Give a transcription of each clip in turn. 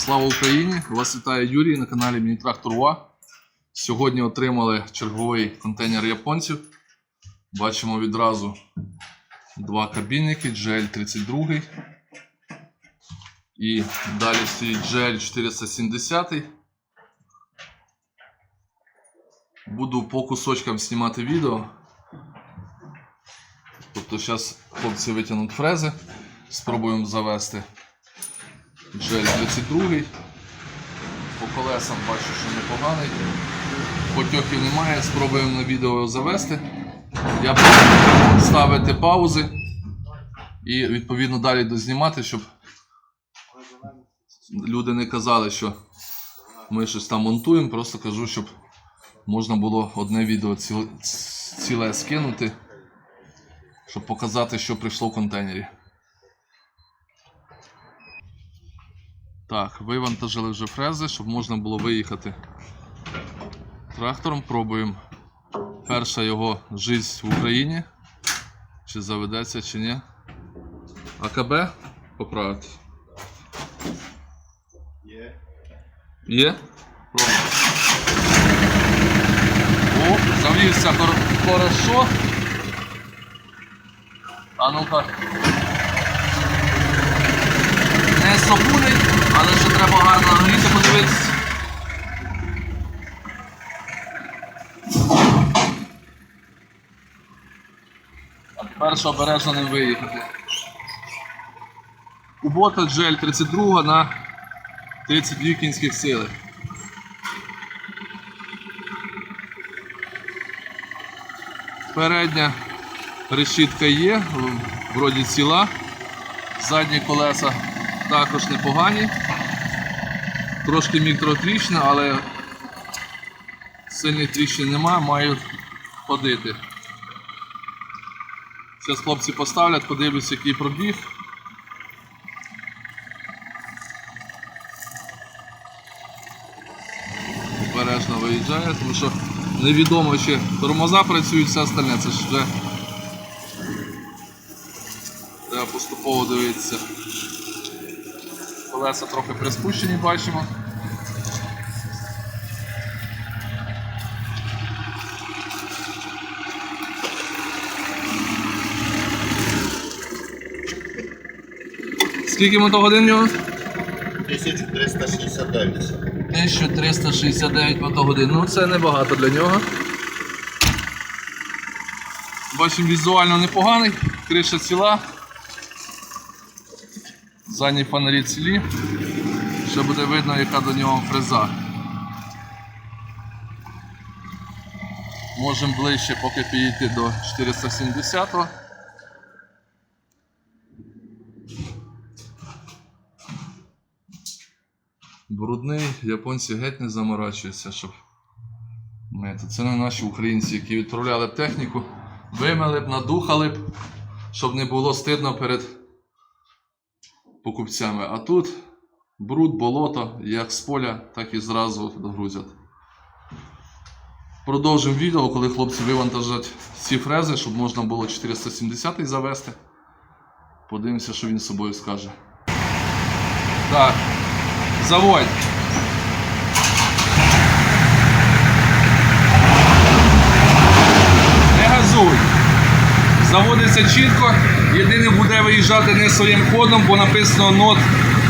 Слава Україні! Вас вітає Юрій на каналі Мінітрактор УА. Сьогодні отримали черговий контейнер японців. Бачимо відразу два кабінники GL32 і далі стоїть GL470. Буду по кусочкам знімати відео. Тобто зараз хлопці витягнуть фрези, спробуємо завести. GL 32. По колесам бачу, що непоганий. Потьоків немає, спробуємо на відео завести. Я буду ставити паузи і відповідно далі дознімати, щоб люди не казали, що ми щось там монтуємо. Просто кажу, щоб можна було одне відео ціле скинути, щоб показати, що прийшло в контейнері. Так, вивантажили вже фрези, щоб можна було виїхати трактором. Пробуємо. Перша його жизнь в Україні. Чи заведеться, чи ні. АКБ поправити. Є. Є? Пробуємо. О, завівся хор- хорошо. А ну-ка. Не сопуний, але ще треба гарно нагріти, подивитися. А тепер обережно не виїхати. У бота GL 32 на 32 кінських сили. Передня решітка є, вроді ціла. Задні колеса також непогані. Трошки мікротріщина, але сильних тріщин нема, мають ходити. Зараз хлопці поставлять, подивлюсь, який пробіг. Обережно виїжджає, тому що невідомо чи тормоза працюють, все остальне. Це ж вже треба поступово дивитися. Колеса трохи приспущені, бачимо. Скільки мотогодин в нього? 1369. 1369 мотогодин. Ну це небагато для нього. Бачимо візуально непоганий, криша ціла. Задні фонарі цілі. Ще буде видно, яка до нього фреза. Можемо ближче поки підійти до 470-го. Брудний, японці геть не заморачуються, щоб мити. Це не наші українці, які відправляли б техніку, вимили б, надухали б, щоб не було стидно перед покупцями. А тут бруд, болото, як з поля, так і зразу догрузять. Продовжимо відео, коли хлопці вивантажать ці фрези, щоб можна було 470 завести. Подивимося, що він з собою скаже. Так, заводь. Не газуй. Заводиться чітко. Буде виїжджати не своїм ходом, бо написано not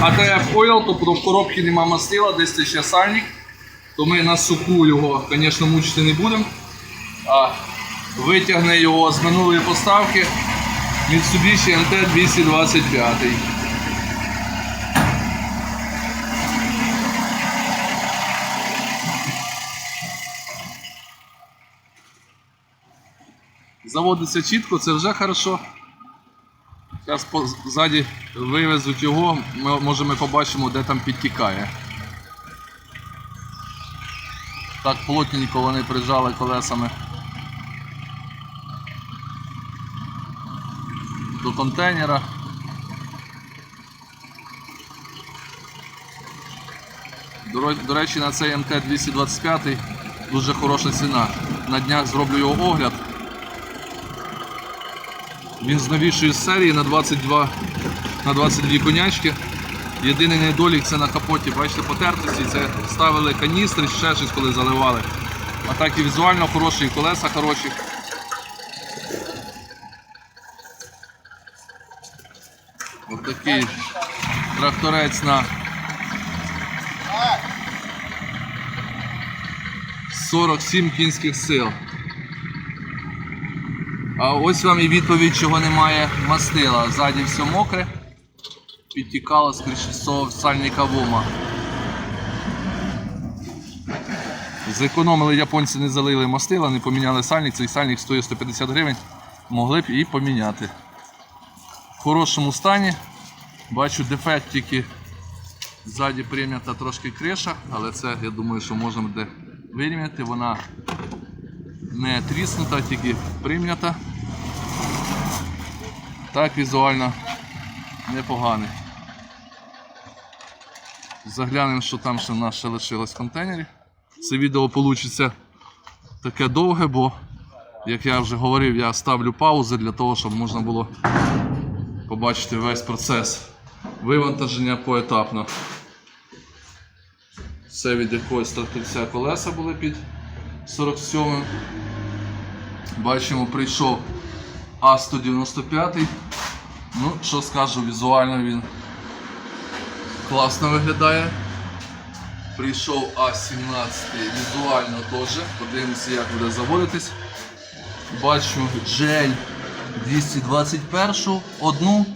ATF Oil, тобто в коробці нема мастила, десь це ще сальник. То ми на суку його, звісно, мучити не будемо. Витягне його з минулої поставки Mitsubishi MT-225. Заводиться чітко, це вже хорошо. Зараз ззаді вивезуть його, ми, може ми побачимо, де там підтікає. Так плотненько вони прижали колесами до контейнера. До речі, на цей МТ-225 дуже хороша ціна. На днях зроблю його огляд. Він з новішої серії на 22, на 22 конячки. Єдиний недолік це на капоті, бачите, потертості, це ставили каністри, ще щось коли заливали. А так і візуально хороші, і колеса хороші. Ось такий тракторець на 47 кінських сил. А ось вам і відповідь, чого немає мастила. Ззаді все мокре. Підтікало скоріше всього сальника вома. Зекономили японці, не залили мастила, не поміняли сальник. Цей сальник стоїть 150 гривень. Могли б і поміняти. В хорошому стані. Бачу дефект тільки ззаді прийнята трошки криша, але це я думаю, що можна буде вирівняти. Вона не тріснута, тільки прийнята. Так візуально непоганий. Заглянемо, що там ще в нас ще лишилось в контейнері. Це відео вийде таке довге, бо, як я вже говорив, я ставлю паузи для того, щоб можна було побачити весь процес вивантаження поетапно. Це від якогось тракторця колеса були під 47 Бачимо, прийшов А195. Ну, що скажу, візуально він класно виглядає. Прийшов А17 візуально теж. Подивимося, як буде заводитись. Бачу джель 221 одну.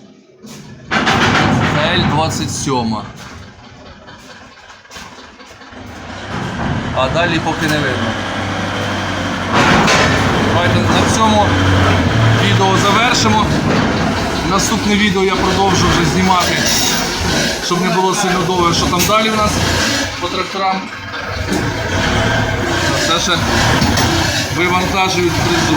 L27. А далі поки не видно. Давайте на цьому відео завершимо. Наступне відео я продовжу вже знімати, щоб не було сильно довго, що там далі в нас по тракторам. Це ще вивантажують призу.